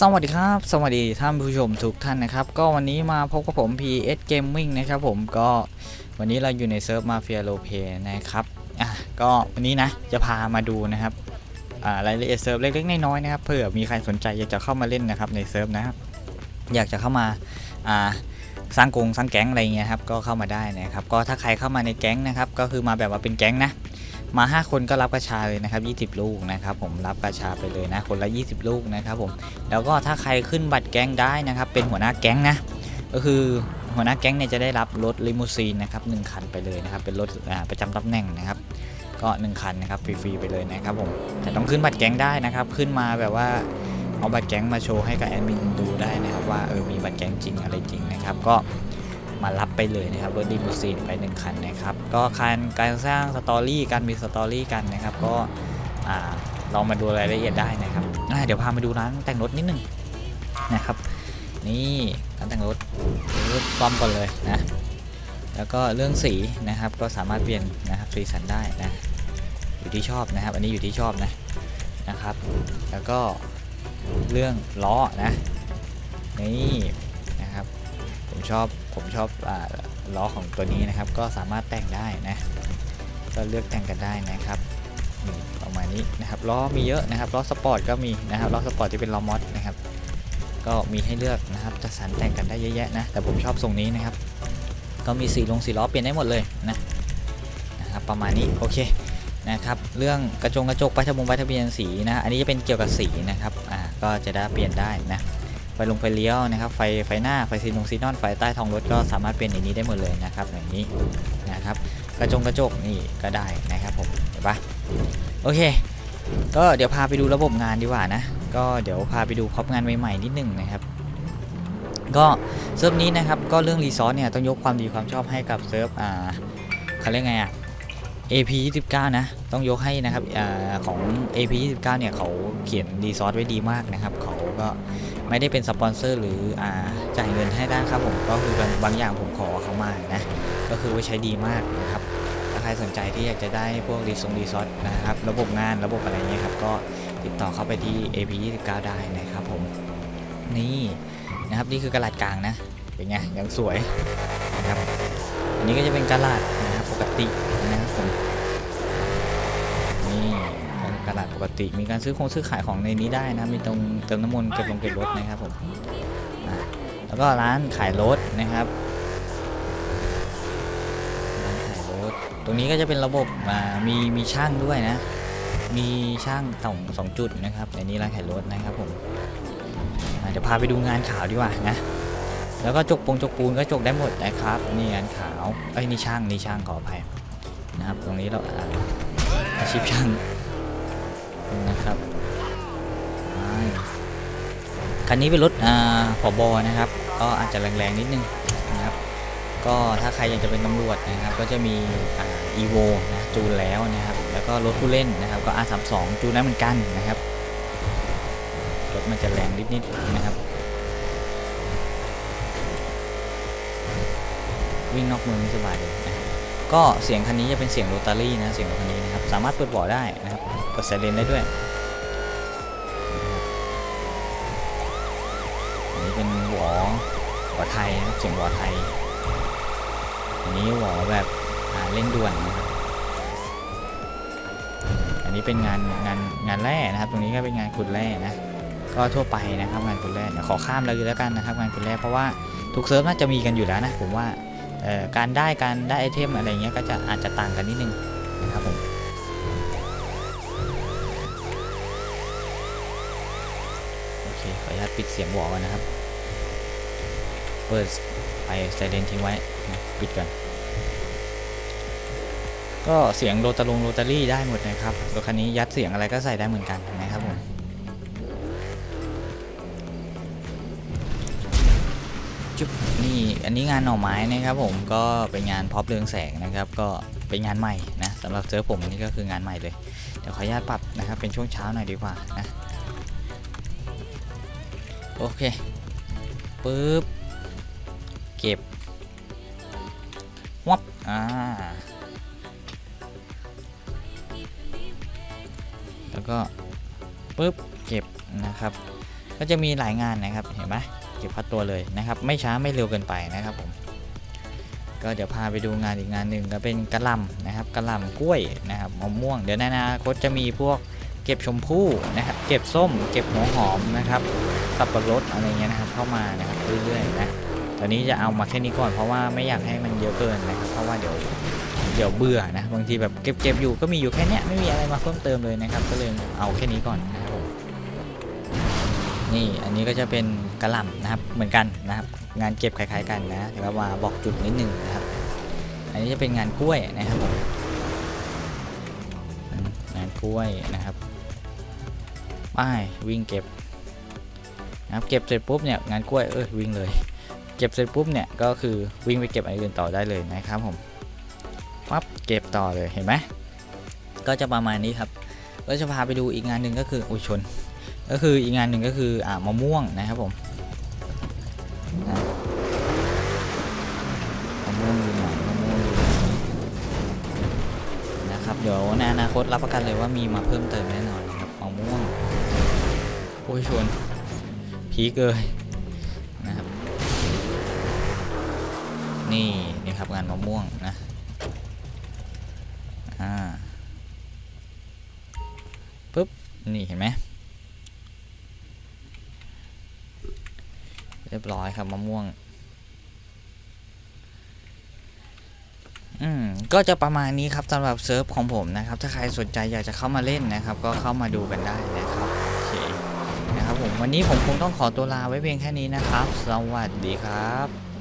สวัสดีครับ สวัสดีท่านผู้ชมทุกท่านนะครับ ก็วันนี้มาพบกับผม PS Gaming นะครับผมก็วันนี้เราอยู่ในเซิร์ฟมาเฟียโลเ y นะครับอะก็วันนี้นะจะพามาดูนะครับอ่ารายละเอียดเซิร์ฟเล็กๆน้อยๆนะครับเผื่อมีใครสนใจอยากจะเข้ามาเล่นนะครับในเซิร์ฟนะครับอยากจะเข้ามาอ่าสร้างกงสร้างแก๊งอะไรเงี้ยครับก็เข้ามาได้นะครับก็ถ้าใครเข้ามาในแก๊งนะครับก็คือมาแบบว่าเป็นแก๊งนะ มา 5 คนก็รับกระชาเลยนะครับ20 ลูกนะครับผมรับกระชาไปเลยนะคนละ 20 ลูกนะครับผมแล้วก็ถ้าใครขึ้นบัตรแก๊งได้นะครับเป็นหัวหน้าแก๊งนะก็คือหัวหน้าแก๊งเนี่ยจะได้รับรถลิมูซีนนะครับหคันไปเลยนะครับเป็นรถประจำตำแหน่งนะครับก็ 1 คันนะครับฟรีๆไปเลยนะครับผมแต่ต้องขึ้นบัตรแก๊งได้นะครับขึ้นมาแบบว่าเอาบัตรแก๊งมาโชว์ให้กับแอดมินดูได้นะครับว่าเออมีบัตรแก๊งจริงอะไรจริงนะครับก็ มารับไปเลยนะครับรถลิมูซีนไป 1 คันนะครับก็การการสร้างสตอรี่การมีสตอรี่กันนะครับก็ลองมาดูรายละเอียดได้นะครับเดี๋ยวพามาดูร้านแต่งรถนิดนึงนะครับ นี่การแต่งรถรถซ่อมก่อนเลยนะแล้วก็เรื่องสีนะครับก็สามารถเปลี่ยนนะครับสีสันได้นะอยู่ที่ชอบนะครับ อันนี้อยู่ที่ชอบนะนะครับ แล้วก็เรื่องล้อนะนี่ ชอบผมชอบอล้อของตัวนี้นะครับ ก็สามารถแต่งได้นะก็เลือกแต่งกันได้นะครับประมาณนี้นะครับล้อมีเยอะนะครับล้อสปอร์ตก็มีนะครับล้อสปอร์ตที่เป็นล้อมอสนะครับ ก็มีให้เลือกนะครับจะสรรแต่งกันได้เยอะแยะนะแต่ผมชอบทรงนี้นะครับ ก็มีสีลงสีล้อเปลี่ยนได้หมดเลยนะนะครับประมาณนี้โอเคนะครับเรื่องกระจงกระจกป้ายทะบงป้ายทะเบียนสีนะอันนี้จะเป็นเกี่ยวกับสีนะครับอ่าก็จะได้เปลี่ยนได้นะ ไฟลงไฟเลี้ยวนะครับ ไฟไฟหน้าไฟซีนงซีนอนไฟใต้ท้องรถก็สามารถเปลี่ยนอย่างนี้ได้หมดเลยนะครับอย่างนี้นะครับ กระจงกระจกนี่ก็ได้นะครับผมเห็นปะโอเค ก็เดี๋ยวพาไปดูระบบงานดีกว่านะ ก็เดี๋ยวพาไปดูพร็อพงานใหม่ๆนิดหนึงนะครับก็เซิร์ฟนี้นะครับก็เรื่องรีซอสเนี่ยต้องยกความดีความชอบให้กับเซิร์ฟอ่าเขาเรียกไงอะ AP 29นะต้องยกให้นะครับอาของ AP 29เนี่ยเขาเขียนรีซอสไว้ดีมากนะครับเขาก็ ไม่ได้เป็นสปอนเซอร์หรืออ่าจ่ายเงินให้ได้ครับผมก็คือบางบางอย่างผมขอเขามานะก็คือไว้ใช้ดีมากนะครับถ้าใครสนใจที่อยากจะได้พวกรีซงรีซอสนะครับระบบงานระบบอะไรเงี้ยครับก็ติดต่อเข้าไปที่ AP 29ได้นะครับผมนี่นะครับนี่คือกระดาษกลางนะเป็นไงยังสวยนะครับอันนี้ก็จะเป็นกระดาษนะครับปกตินะครับผมนี่ กติ มีการซื้อคงซื้อขายของในนี้ได้นะ มีตรงเติมน้ำมันเก็บลงเก็บรถนะครับผมแล้วก็ร้านขายรถนะครับร้านขายรถตรงนี้ก็จะเป็นระบบมีมีช่างด้วยนะ มีช่างสองสองจุดนะครับในนี้ร้านขายรถนะครับผมเดี๋ยวพาไปดูงานขาวดีกว่านะแล้วก็จกปงจกปูนก็จกได้หมดนะครับนี่งานขาวไอ้นี่ช่างนี่ช่างขออภัยนะครับ ตรงนี้เราอาชีพช่าง คันนี้เป็นรถอ่าผบนะครับ ก็อาจจะแรงๆนิดนึงนะครับ ก็ถ้าใครอยากจะเป็นตำรวจนะครับ ก็จะมีอ่า evo นะจูนแล้วนะครับ แล้วก็รถผู้เล่นนะครับ ก็ R32 จูนแล้วเหมือนกันนะครับ รถมันจะแรงนิดๆนะครับ วิ่งนอกเมืองสบายเลยนะครับก็เสียงคันนี้จะเป็นเสียงโรตารี่นะ เสียงคันนี้นะครับ สามารถเปิดบาะได้นะครับ กดไซเรนได้ด้วย วอไทยนะครับเสียงหวอไทย อันนี้หวอแบบเร่งด่วนนะครับ อันนี้เป็นงานงานงานแร่นะครับ ตรงนี้ก็เป็นงานขุดแร่นะ ก็ทั่วไปนะครับงานขุดแร่เดี๋ยวขอข้ามเลยแล้วกันนะครับ งานขุดแร่เพราะว่าทุกเซิร์ฟน่าจะมีกันอยู่แล้วนะผมว่าการได้การได้ไอเทมอะไรเงี้ยก็จะอาจจะต่างกันนิดนึงนะครับผมโอเคขออนุญาตปิดเสียงวอลก่อนนะครับ เปิดไปไซเรนทิ้งไว้ปิดกัน ก็เสียงโรตาลงโรตารี่ได้หมดนะครับรถคันนี้ยัดเสียงอะไรก็ใส่ได้เหมือนกันนะครับผมจุ๊บนี่อันนี้งานหน่อไม้นะครับผมก็เป็นงานพร็อพเรืองแสงนะครับ ก็เป็นงานใหม่นะสำหรับเซิร์ฟผมนี่ก็คืองานใหม่เลยเดี๋ยวขออนุญาตปรับนะครับเป็นช่วงเช้าหน่อยดีกว่านะโอเคปึ๊บ เก็บวับอ่าแล้วก็ปึ๊บเก็บนะครับ ก็จะมีหลายงานนะครับเห็นไหมเก็บพัดตัวเลยนะครับ ไม่ช้าไม่เร็วเกินไปนะครับผมก็เดี๋ยวพาไปดูงานอีกงานหนึ่งก็เป็นกระลำนะครับกระลำกล้วยนะครับมะม่วง เดี๋ยวในอนาคตจะมีพวกเก็บชมพู่นะครับ เก็บส้ม เก็บหัวหอมนะครับสับปะรดอะไรเงี้ยนะครับ เข้ามานะครับเรื่อยๆนะ ตอนนี้จะเอามาแค่นี้ก่อนเพราะว่าไม่อยากให้มันเยอะเกินนะครับ เพราะว่าเดี๋ยวเดี๋ยวเบื่อนะบางทีแบบเก็บเก็บอยู่ก็มีอยู่แค่นี้ไม่มีอะไรมาเพิ่มเติมเลยนะครับ ก็เลยเอาแค่นี้ก่อนนะครับนี่อันนี้ก็จะเป็นกระหล่ำนะครับเหมือนกันนะครับ งานเก็บคล้ายๆกันนะแต่ว่าบอกจุดนิดนึงนะครับ อันนี้จะเป็นงานกล้วยนะครับผมงานกล้วยนะครับไปวิ่งเก็บนะครับเก็บเสร็จปุ๊บเนี่ยงานกล้วยเออวิ่งเลย เก็บเสร็จปุ๊บเนี่ยก็คือวิ่งไปเก็บอันอื่นต่อได้เลยนะครับผมปั๊บเก็บต่อเลยเห็นไหมก็จะประมาณนี้ครับ ก็จะพาไปดูอีกงานหนึ่งก็คืออุยชน ก็คืออีกงานหนึ่งก็คืออ่ามะม่วงนะครับผมมะม่วงอยู่ไหนมะม่วงอยู่ไหนนะครับเดี๋ยวในอนาคตรับประกันเลยว่ามีมาเพิ่มเติมแน่นอนนะครับมะม่วงโอ้ยชนพีเกย นี่นี่ครับงานมะม่วงนะอ่าปุ๊บนี่เห็นไหมเรียบร้อยครับมะม่วงอืมก็จะประมาณนี้ครับสำหรับเซิร์ฟของผมนะครับ ถ้าใครสนใจอยากจะเข้ามาเล่นนะครับ ก็เข้ามาดูกันได้นะครับโอเคนะครับผมวันนี้ผมคงต้องขอตัวลาไว้เพียงแค่นี้นะครับ สวัสดีครับ